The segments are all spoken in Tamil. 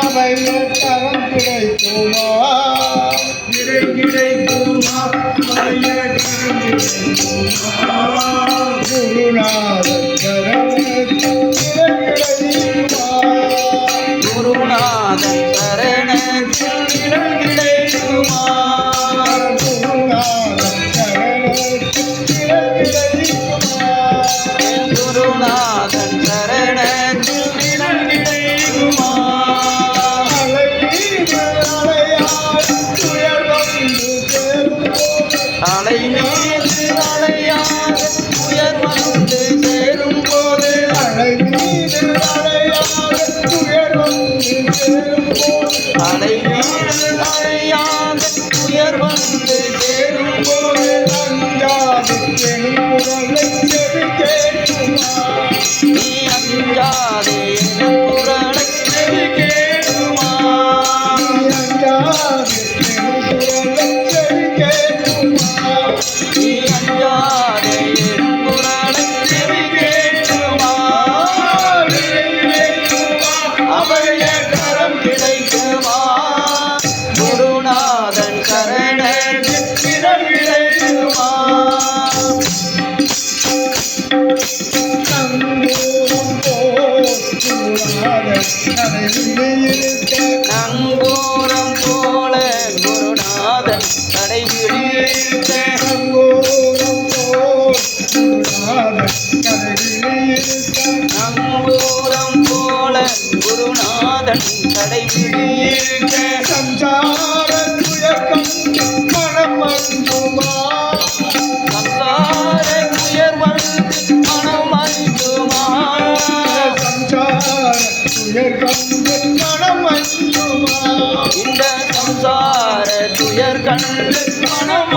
அவைய கிடைக்குமா கிடை கிடைக்குமா குருநாத அலை மீது அலையாக உயர் வந்து சேரும் போது அலைமீது அலையாக துயர் வந்து அலை மீது அலையாக உயர் வந்து சேரும் போது அஞ்சாது செவி நீ அஞ்சாதே கடைபிடிக்க சஞ்சார துயக்கம் மனம் அன்புமா சம்சார உயர் மனம் அஞ்சுமா சஞ்சார துயக்கம் மனம் அன்புமா இந்த சம்சார துயர் கண்டு மனம்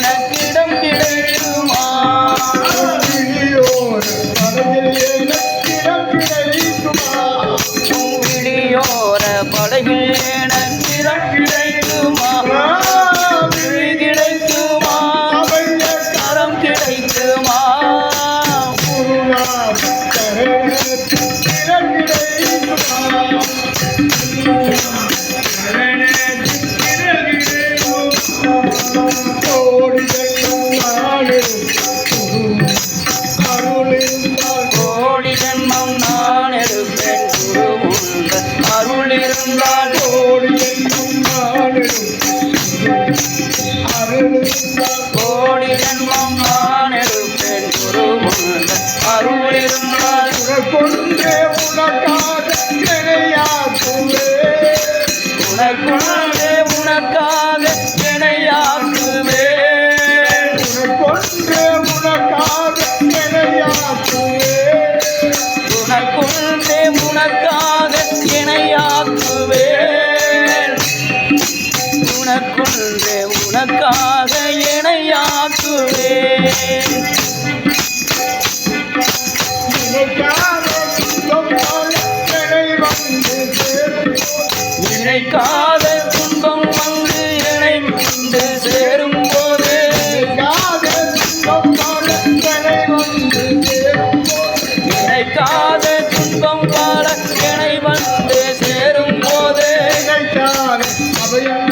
baby. அருள் இருந்தால் கோடி ஜென்மம் நான் எடுப்பேன் குரு உந்த அருள் கொண்டே உனக்காக உனக்காக இணையாக்குவே. இணைக்காத துன்பம் வந்து இணை கொண்டு சேரும் போது இணைக்காத துன்பம் பாட இணை வந்து சேரும் போது அவையம்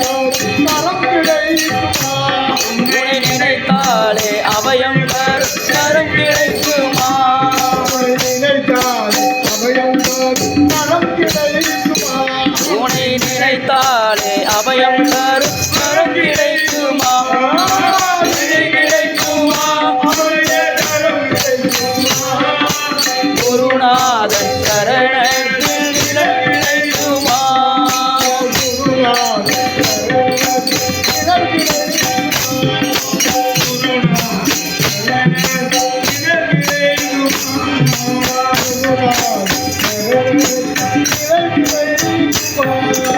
Thank you.